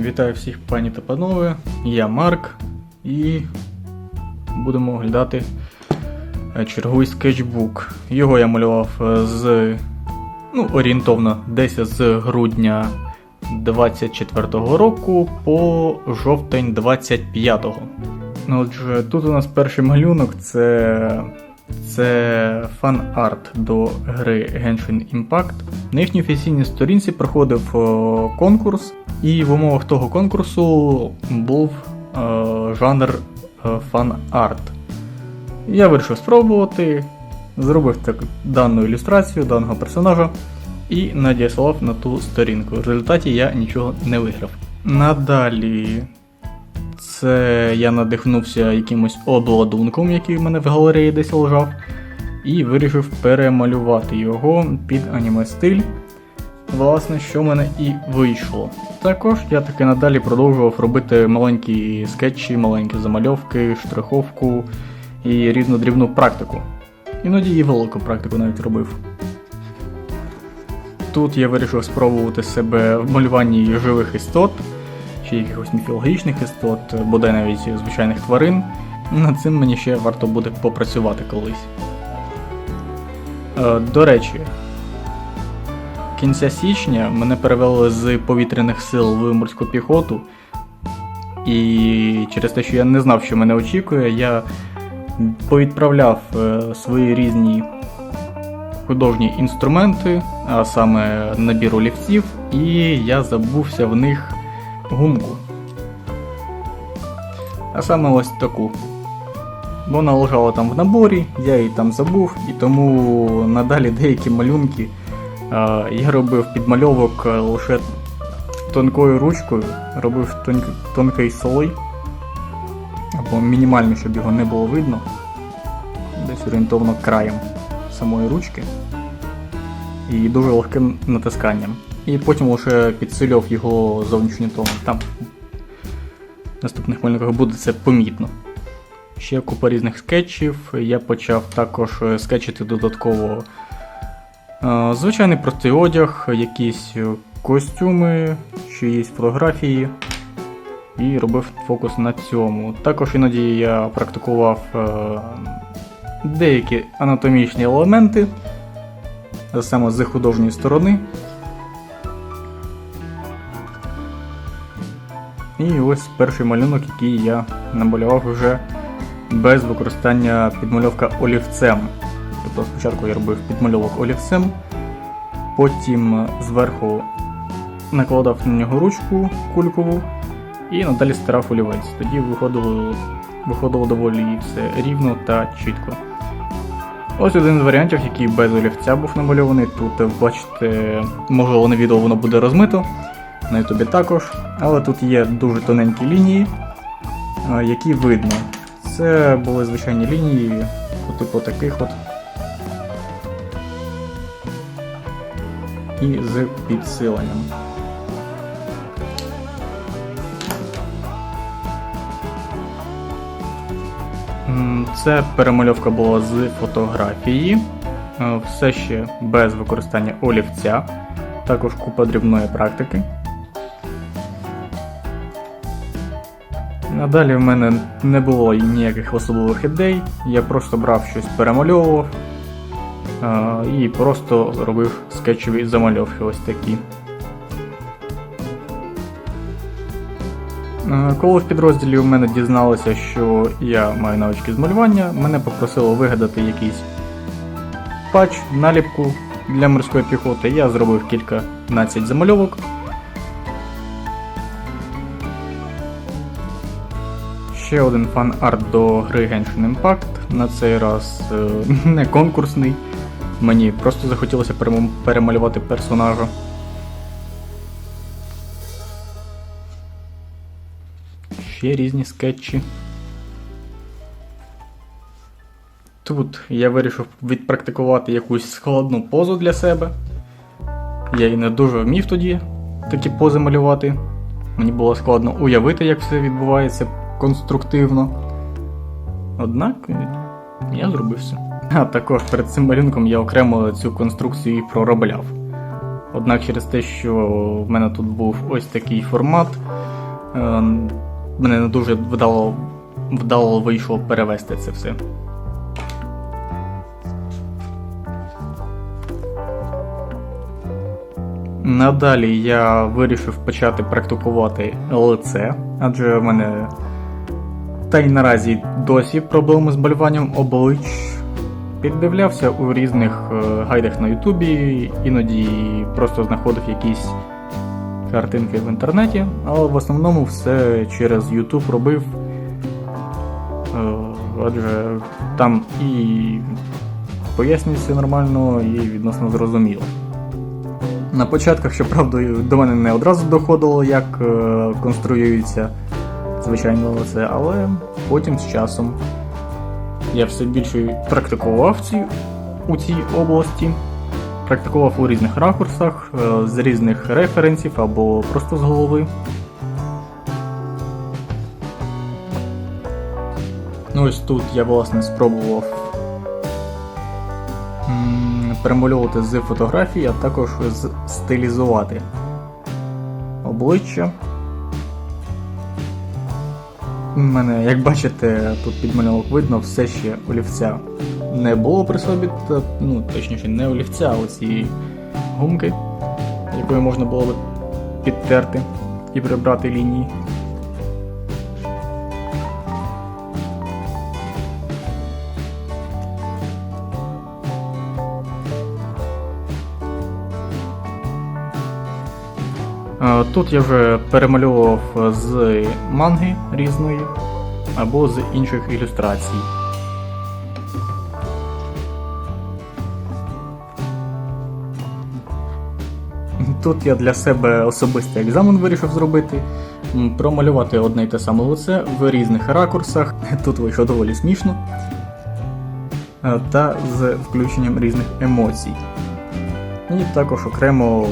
Вітаю всіх пані та панове. Я Марк і будемо оглядати е, черговий скетчбук. Його я малював е, з ну, орієнтовно десь з грудня 24-го року по жовтень 25-го. Ну, Отже, тут у нас перший малюнок це, це фан-арт до гри Genshin Impact. На їхній офіційній сторінці проходив конкурс, і в умовах того конкурсу був е, жанр е, фан-арт. Я вирішив спробувати, зробив так, дану ілюстрацію даного персонажа і надіслав на ту сторінку. В результаті я нічого не виграв. Надалі це я надихнувся якимось обладунком, який в мене в галереї десь лежав, і вирішив перемалювати його під аніме стиль. Власне, що в мене і вийшло. Також я таки надалі продовжував робити маленькі скетчі, маленькі замальовки, штриховку і різну дрібну практику. Іноді і велику практику навіть робив. Тут я вирішив спробувати себе в малюванні живих істот, чи якихось міфологічних істот, бодай навіть звичайних тварин. Над цим мені ще варто буде попрацювати колись. Е, До речі, кінця січня мене перевели з повітряних сил в морську піхоту. І через те, що я не знав, що мене очікує, я повідправляв е, свої різні художні інструменти, а саме набір олівців, і я забувся в них гумку. А саме ось таку. Вона лежала там в наборі, я її там забув, і тому надалі деякі малюнки а, я робив підмальовок лише тонкою ручкою, робив тонк- тонкий слой, або мінімально, щоб його не було видно, десь орієнтовно краєм самої ручки і дуже легким натисканням. І потім лише підсилював його зовнішній тон. Там наступних малюнках буде це помітно. Ще купа різних скетчів. Я почав також е, скетчити додатково е, звичайний простий одяг, якісь е, костюми, чиїсь фотографії. І робив фокус на цьому. Також іноді я практикував деякі анатомічні елементи, саме з художньої сторони. І ось перший малюнок, який я намалював вже без використання підмальовка олівцем. Тобто спочатку я робив підмальовок олівцем, потім зверху накладав на нього ручку кулькову і надалі стирав олівець. Тоді виходило, виходило доволі все рівно та чітко. Ось один з варіантів, який без олівця був намальований. Тут, бачите, можливо на відео воно буде розмито, на ютубі також, але тут є дуже тоненькі лінії, е, які видно. Це були звичайні лінії, типу таких от. І з підсиленням. Це перемальовка була з фотографії, е, все ще без використання олівця, також купа дрібної практики. Надалі в мене не було ніяких особливих ідей, я просто брав щось перемальовував і просто робив скетчеві замальовки ось такі. Коли в підрозділі в мене дізналися, що я маю навички з малювання, мене попросили вигадати якийсь патч, наліпку для морської піхоти. Я зробив кільканадцять замальовок. Ще один фан-арт до гри Genshin Impact. На цей раз е, не конкурсний. Мені просто захотілося перемалювати персонажа. Ще різні скетчі. Тут я вирішив відпрактикувати якусь складну позу для себе. Я і не дуже вмів тоді такі пози малювати. Мені було складно уявити, як все відбувається конструктивно. Однак е, я зробив все. А також перед цим малюнком я окремо цю конструкцію і проробляв. Однак через те, що в мене тут був ось такий формат, е, мене не дуже вдало, вдало вийшло перевести це все. Надалі я вирішив почати практикувати ЛЦ, адже в мене та й наразі досі проблеми з малюванням облич. Піддивлявся у різних е, гайдах на Ютубі, іноді просто знаходив якісь картинки в інтернеті, але в основному все через Ютуб робив. Е, Адже там і пояснюється нормально, і відносно зрозуміло. На початках, щоправда, до мене не одразу доходило, як е, конструюється звичайно лице, але потім з часом я все більше практикував ці, у цій області, практикував у різних ракурсах, е, з різних референсів або просто з голови. Ну ось тут я власне спробував перемальовувати з фотографії, а також з- стилізувати обличчя. У мене, як бачите, тут під малюнок видно, все ще олівця не було при собі, та, ну, точніше, не олівця, а оці гумки, якою можна було би підтерти і прибрати лінії. Тут я вже перемальовував з манги різної або з інших ілюстрацій. Тут я для себе особистий екзамен вирішив зробити, промалювати одне й те саме лице в різних ракурсах. Тут вийшло доволі смішно. Е, Та з включенням різних емоцій. І також окремо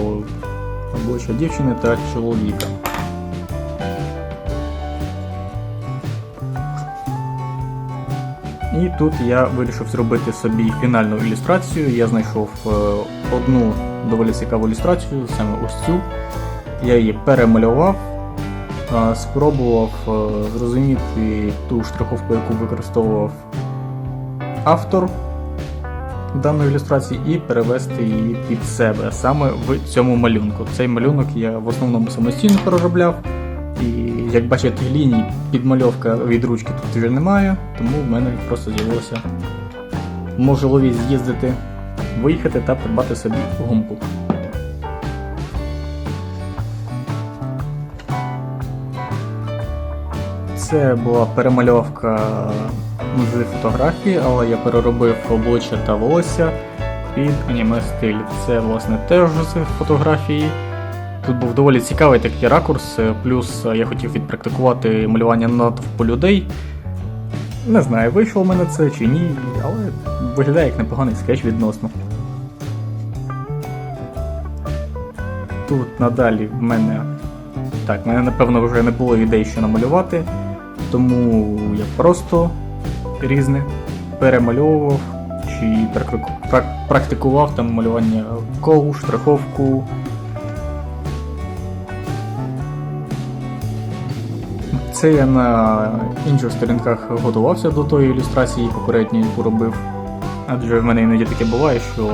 обличчя дівчини та чоловіка. І тут я вирішив зробити собі фінальну ілюстрацію. Я знайшов е, одну доволі цікаву ілюстрацію, саме ось цю. Я її перемалював, спробував е, зрозуміти ту штриховку, яку використовував автор даної ілюстрації і перевести її під себе саме в цьому малюнку. Цей малюнок я в основному самостійно переробляв. І як бачите, ліній підмальовка від ручки тут вже немає, тому в мене просто з'явилося можливість з'їздити, виїхати та придбати собі гумку. Це була перемальовка з фотографії, але я переробив обличчя та волосся під аніме стиль. Це власне теж з фотографії. Тут був доволі цікавий такий ракурс, е, плюс е, я хотів відпрактикувати малювання натовпу людей. Не знаю, вийшло в мене це чи ні, але виглядає як непоганий скетч відносно. Тут надалі в мене. Так, в мене напевно вже не було ідей, що намалювати, тому я просто різне перемальовував чи практикував там малювання колу, штриховку. Це я на інших сторінках готувався до тої ілюстрації попередньої, яку робив. Адже в мене іноді таке буває, що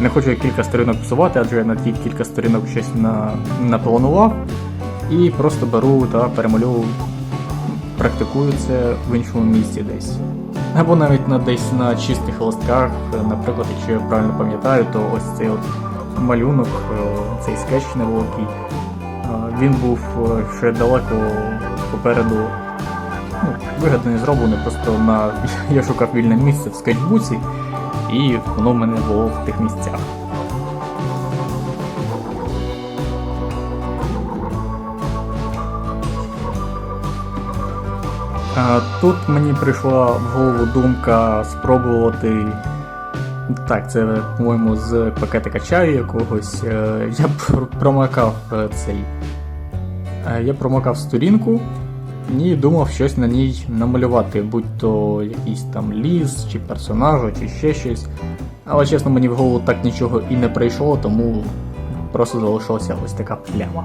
не хочу я кілька сторінок псувати, адже я на ті кілька сторінок щось на... напланував. І просто беру та перемальовую, практикую це в іншому місці десь. Або навіть на десь на чистих листках, наприклад, якщо я правильно пам'ятаю, то ось цей от малюнок, е, цей скетч невеликий, е, він був е, ще далеко попереду ну, вигаданий, зроблений, просто на я шукав вільне місце в скетчбуці, і воно в мене було в тих місцях. Тут мені прийшла в голову думка спробувати. Так, це, по-моєму, з пакетика чаю якогось. Е, Я пр- промакав е, цей. Е, Я промакав сторінку і думав щось на ній намалювати, будь то якийсь там ліс, чи персонажа, чи ще щось. Але чесно, мені в голову так нічого і не прийшло, тому просто залишилася ось така пляма.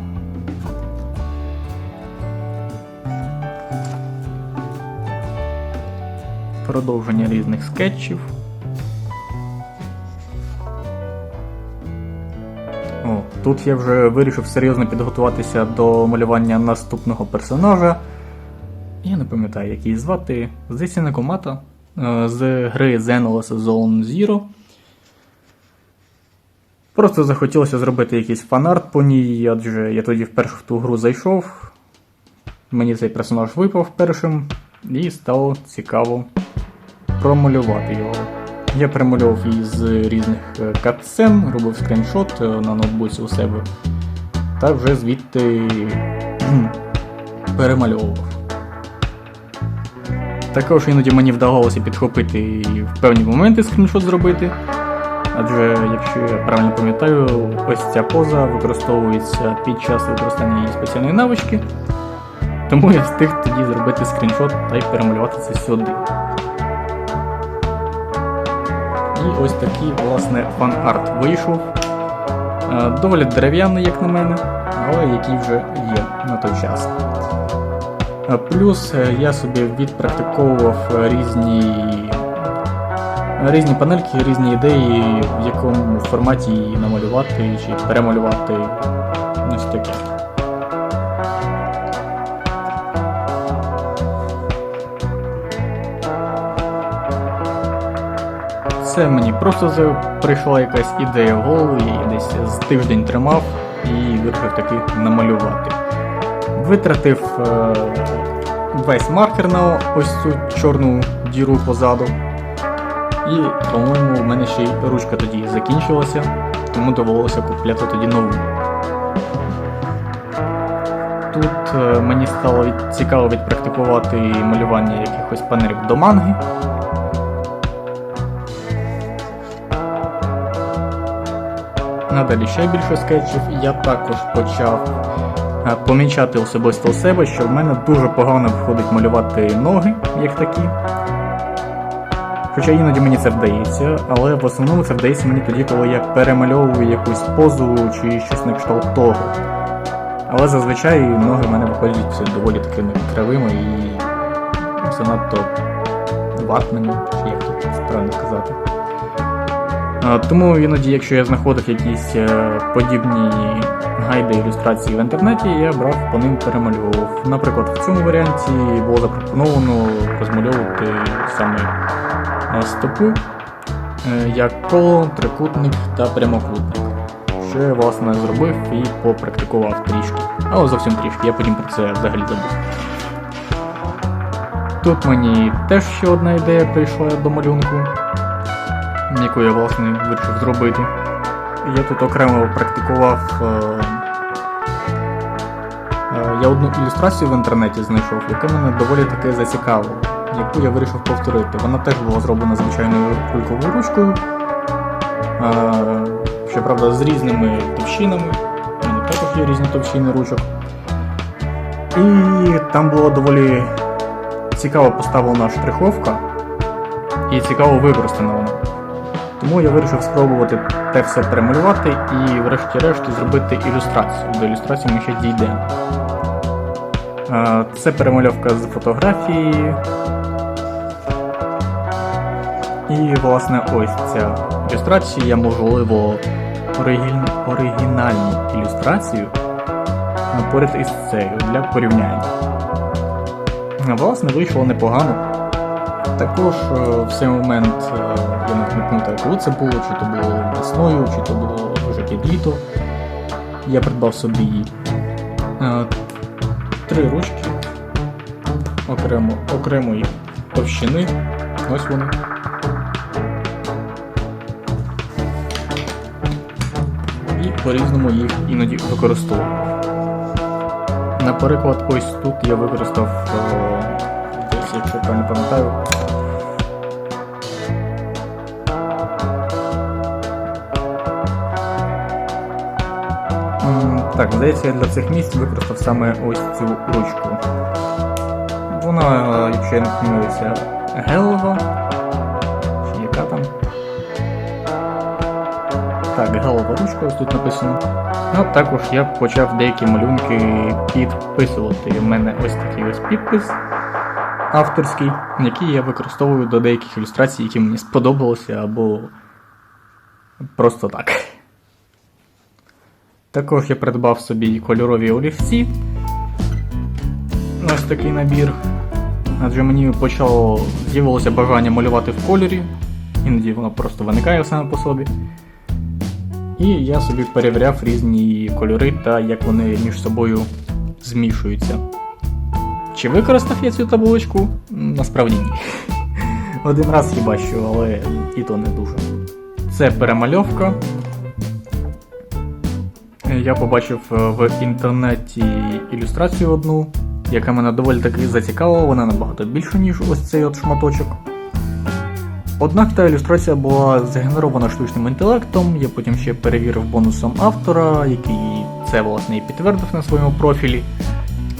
Продовження різних скетчів. О, тут я вже вирішив серйозно підготуватися до малювання наступного персонажа. Я не пам'ятаю, як її звати. Здається, Некомата е, з гри Xenolas Zone Zero. Просто захотілося зробити якийсь фанарт по ній, адже я тоді вперше в ту гру зайшов. Мені цей персонаж випав першим, і стало цікаво промалювати його. Я перемальовував її з різних е, катсцен, робив скріншот е, на ноутбуці у себе, та вже звідти перемальовував. Також іноді мені вдавалося підхопити і в певні моменти скріншот зробити. Адже, якщо я правильно пам'ятаю, ось ця поза використовується під час використання її спеціальної навички. Тому я встиг тоді зробити скріншот та й перемалювати це сюди. І ось такий, власне, фан-арт вийшов. Е, Доволі дерев'яний, як на мене, але який вже є на той час. Е, Плюс е, я собі відпрактиковував різні, різні панельки, різні ідеї, в якому форматі її намалювати чи перемалювати. Ось таке. Це мені просто прийшла якась ідея в голову, я її десь з тиждень тримав і вирішив таки намалювати. Витратив е, весь маркер на ось цю чорну діру позаду. І, по-моєму, в мене ще й ручка тоді закінчилася, тому довелося купляти тоді нову. Тут е, мені стало цікаво відпрактикувати малювання якихось панелів до манги. Надалі ще більше скетчів. Я також почав е, помічати особисто у себе, що в мене дуже погано виходить малювати ноги, як такі. Хоча іноді мені це вдається, але в основному це вдається мені тоді, коли я перемальовую якусь позу чи щось на кшталт того. Але зазвичай ноги в мене виходять доволі такими кривими і занадто ватними, чи як тут правильно сказати. Тому іноді, якщо я знаходив якісь е, подібні гайди ілюстрації в інтернеті, я брав по ним перемальовував. Наприклад, в цьому варіанті було запропоновано розмальовувати саме стопу е, як коло, трикутник та прямокутник. Що я власне зробив і попрактикував трішки. Але зовсім трішки, я потім про це взагалі забув. Тут мені теж ще одна ідея прийшла до малюнку яку я власне вирішив зробити. Я тут окремо практикував. е, е, Я одну ілюстрацію в інтернеті знайшов, яка мене доволі таки зацікавила, яку я вирішив повторити. Вона теж була зроблена звичайною кульковою ручкою. е, Щоправда, з різними товщинами. У мене також є різні товщини ручок. І там була доволі цікаво поставлена штриховка і цікаво використана вона. Тому я вирішив спробувати те все перемалювати і врешті-решт зробити ілюстрацію. До ілюстрації ми ще дійдемо. Е, Це перемальовка з фотографії. І, власне, ось ця ілюстрація, можливо, оригін- оригінальну ілюстрацію поряд із цією для порівняння. Е, Власне, вийшло непогано. Також е, в цей момент е, я не пам'ятаю, коли це було, чи то було весною, чи то було вже під літо. Я придбав собі е, три ручки окремо, окремої товщини. Ось вони. І по-різному їх іноді використовую. Наприклад, ось тут я використав, якщо я правильно пам'ятаю, Так, здається, я для цих місць використав саме ось цю ручку. Вона, е, якщо я не помилився, гелова. Чи яка там? Так, галова ручка, ось тут написано. А також я почав деякі малюнки підписувати. У мене ось такий ось підпис авторський, який я використовую до деяких ілюстрацій, які мені сподобалися, або просто так. Також я придбав собі кольорові олівці. Ось такий набір. Адже мені почало з'явилося бажання малювати в кольорі, іноді воно просто виникає саме по собі. І я собі перевіряв різні кольори та як вони між собою змішуються. Чи використав я цю табличку? Насправді ні. Один раз хіба що, але і то не дуже. Це перемальовка. Я побачив е, в інтернеті ілюстрацію одну, яка мене доволі таки зацікавила, вона набагато більша, ніж ось цей от шматочок. Однак та ілюстрація була згенерована штучним інтелектом, я потім ще перевірив бонусом автора, який це власне і підтвердив на своєму профілі.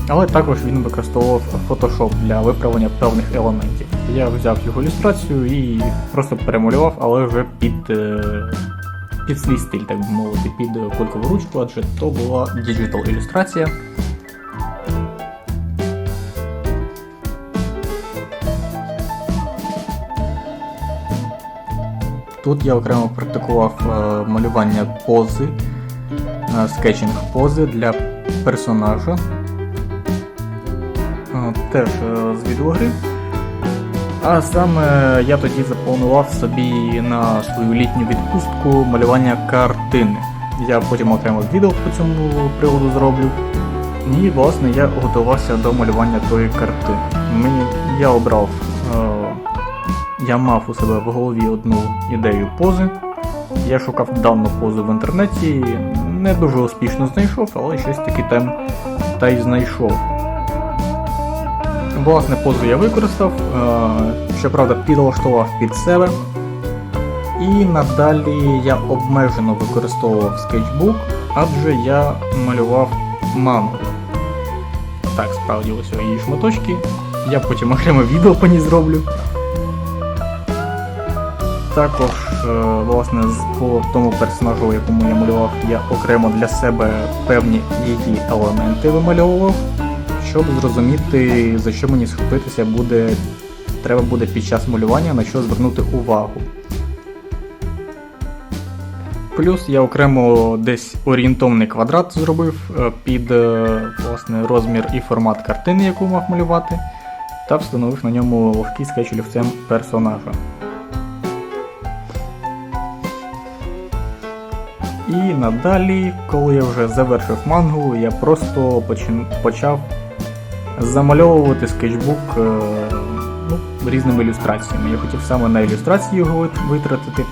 Але також він використовував Photoshop для виправлення певних елементів. Я взяв його ілюстрацію і просто перемалював, але вже під, е, під свій стиль, так би мовити, під кулькову ручку, адже то була діджитал ілюстрація. Тут я окремо практикував е, малювання пози, е, скетчинг пози для персонажа. Е, Теж з відеогри. А саме я тоді запланував собі на свою літню відпустку малювання картини. Я потім окремо відео по цьому приводу зроблю. І власне я готувався до малювання тої картини. Мені я обрав. Е, я мав у себе в голові одну ідею пози. Я шукав дану позу в інтернеті, не дуже успішно знайшов, але щось таки там та й знайшов. Власне, позу я використав, е, щоправда, підлаштував під себе. І надалі я обмежено використовував скетчбук, адже я малював мангу. Так, справді ось її шматочки. Я потім окремо відео по ній зроблю. Також, е, власне, по тому персонажу, якому я малював, я окремо для себе певні її елементи вимальовував, щоб зрозуміти, за що мені схопитися буде, треба буде під час малювання, на що звернути увагу. Плюс я окремо десь орієнтовний квадрат зробив е, під е, власне, розмір і формат картини, яку мав малювати, та встановив на ньому легкий скетч олівцем персонажа. І надалі, коли я вже завершив мангу, я просто почав замальовувати скетчбук е, ну, різними ілюстраціями. Я хотів саме на ілюстрації його витратити,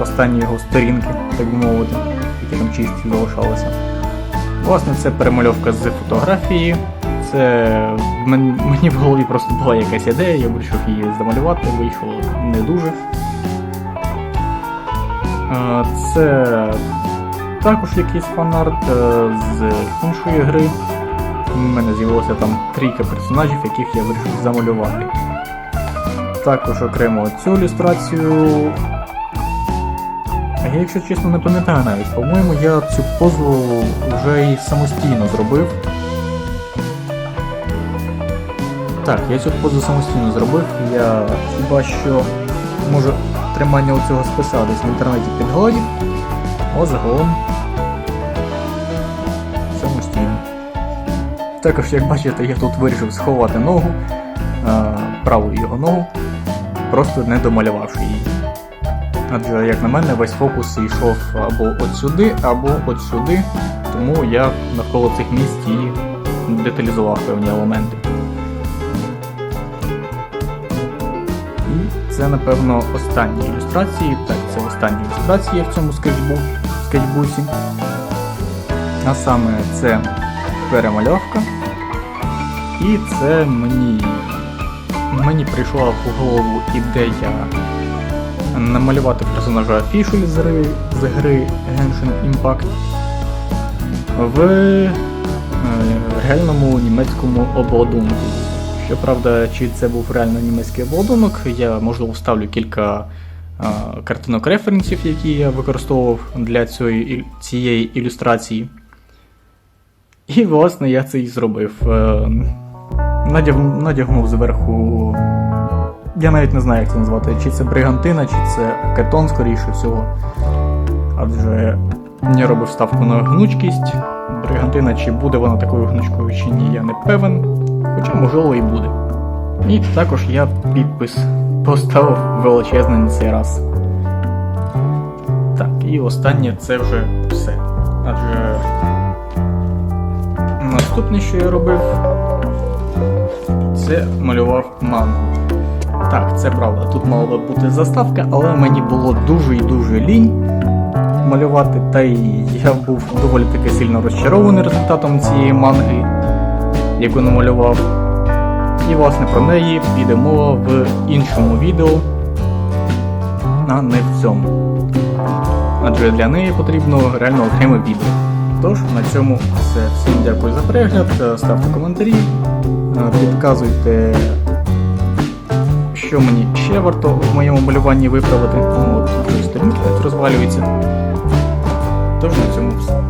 останні його сторінки, так би мовити, які там чисті залишалися. Власне, це перемальовка з фотографії. Це мені в голові просто була якась ідея, я вирішив її замалювати, вийшло не дуже. Е, Це також якийсь фанарт е, з іншої гри. У мене з'явилося там трійка персонажів, яких я вирішив замалювати. Також окремо цю ілюстрацію. А Я, якщо чесно, не пам'ятаю навіть. По-моєму, я цю позу вже і самостійно зробив. Так, я цю позу самостійно зробив. Я хіба що можу тримання у цього списав десь в інтернеті підгладів, а загалом Також, як бачите, я тут вирішив сховати ногу, е, праву його ногу, просто не домалювавши її. Адже, як на мене, весь фокус йшов або от сюди, або от сюди, тому я навколо цих місць і деталізував певні елементи. І це, напевно, останні ілюстрації. Так, це останні ілюстрації в цьому скетчбу, скетчбуці. А саме це перемальовка. І це мені, мені прийшла в голову ідея намалювати персонажа Фішель з гри, з гри Genshin Impact в е, реальному німецькому обладунку. Щоправда, чи це був реально німецький обладунок, я можливо вставлю кілька а, картинок референсів, які я використовував для цієї, цієї ілюстрації. І, власне, я це і зробив. Е, надягнув зверху. Я навіть не знаю, як це назвати, чи це бригантина, чи це кетон, скоріше всього. Адже я робив ставку на гнучкість. Бригантина, чи буде вона такою гнучкою, чи ні, я не певен. Хоча, можливо, і буде. І також я підпис поставив величезний на цей раз. Так, і останнє це вже все. Адже наступне, що я робив, це малював мангу. Так, це правда, тут мала бути заставка, але мені було дуже і дуже лінь малювати, та й я був доволі таки сильно розчарований результатом цієї манги, яку намалював. І власне про неї піде мова в іншому відео, а не в цьому. Адже для неї потрібно реально окреме відео. Тож на цьому все. Всім дякую за перегляд, е, ставте коментарі, е, підказуйте, що мені ще варто в моєму малюванні виправити. Ну, от тут розвалюються. Тож на цьому все.